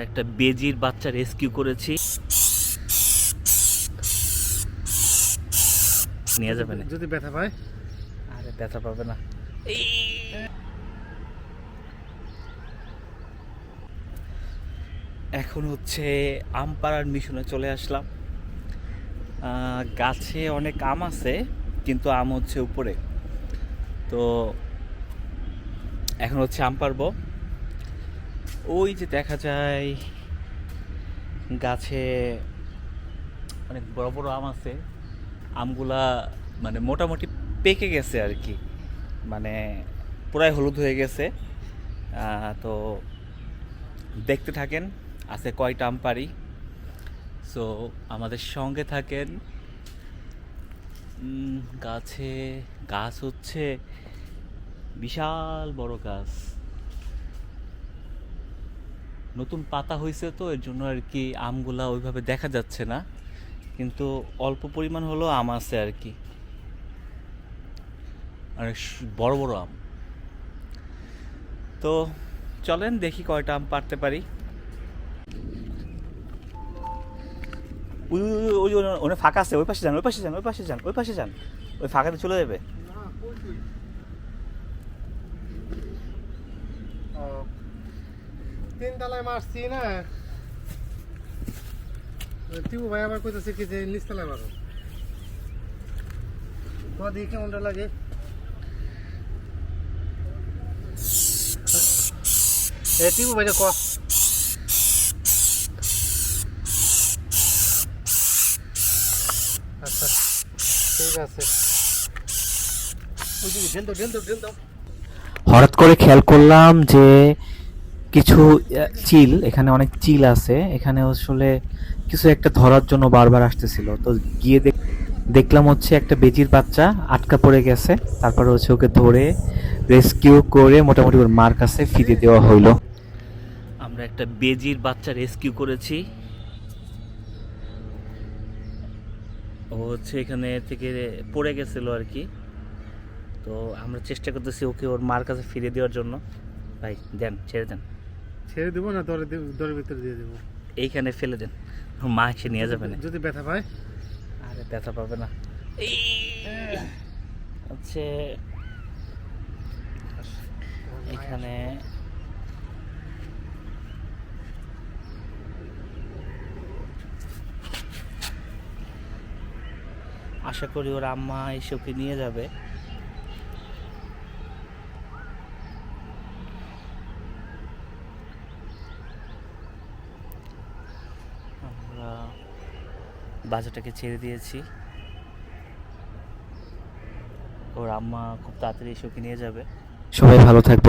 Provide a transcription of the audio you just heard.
একটা বেজির বাচ্চা রেস্কিউ করেছি। নিয়ে যাবে না। যদি ব্যথা পায়? আরে ব্যথা পাবে না। এখন হচ্ছে আম পাড়ার মিশনে চলে আসলাম। আহ, গাছে অনেক আম আছে কিন্তু আম হচ্ছে উপরে। তো এখন হচ্ছে আম পারব ওই যে দেখা যায় গাছে অনেক বড় বড় আম আছে। আমগুলা মানে মোটামুটি পেকে গেছে আর কি। মানে পুরাই হলুদ হয়ে গেছে। তো দেখতে থাকেন, আছে কয়টা আম পারি সো আমাদের সঙ্গে থাকেন গাছে গাছ হচ্ছে বিশাল বড় গাছ। নতুন পাতা হয়েছে তো এর জন্য আর কি আমগুলা ওইভাবে দেখা যাচ্ছে না কিন্তু অল্প পরিমাণ হলো আম আছে আর কি অনেক বড় বড় আম তো চলেন দেখি কয়টা আম পারতে পারি ওই ওই ওই- ফাঁকা আছে ওই পাশে যান ওই পাশে যান ওই পাশে যান ওই পাশে যান ওই ফাঁকাতে চলে যাবে ও, তিন তলায় মারছি না। টিপু ভাই আবার কইতেছে কি যে নিচ তলায় মারো। তোমার দিকে কেমনটা লাগে। এ, টিপু ভাই ক? আচ্ছা ঠিক আছে। হঠাৎ করে খেয়াল করলাম যে কিছু চিল, এখানে অনেক চিল আছে। এখানে আসলে কিছু একটা ধরার জন্য বারবার আসতেছিল। তো গিয়ে দেখ- দেখলাম হচ্ছে একটা বেজির বাচ্চা আটকা পড়ে গেছে। তারপরে হচ্ছে ওকে ধরে রেস্কিউ করে মোটামুটি ওর মার কাছে ফিরে দেওয়া হইল। আমরা একটা বেজির বাচ্চা রেস্কিউ করেছি। ও হচ্ছে এখানে থেকে পড়ে গেছিল আর কি। তো আমরা চেষ্টা করতেছি ওকে ওর মার কাছে ফিরে দেওয়ার জন্য। ভাই, দেন, ছেড়ে দেন। ছেড়ে দেবো না দরে দরের ভিতরে দিয়ে দেবো? এইখানে ফেলে দেন। মা এসে নিয়ে যাবে না। যদি ব্যথা পায়? আরে ব্যথা পাবে না। হচ্ছে এখানে আশা করি ওর আম্মা এসে ওকে নিয়ে যাবে আমরা বাচ্চাটাকে ছেড়ে দিয়েছি। ওর আম্মা খুব তাড়াতাড়ি এসে ওকে নিয়ে যাবে। সবাই ভালো থাকবে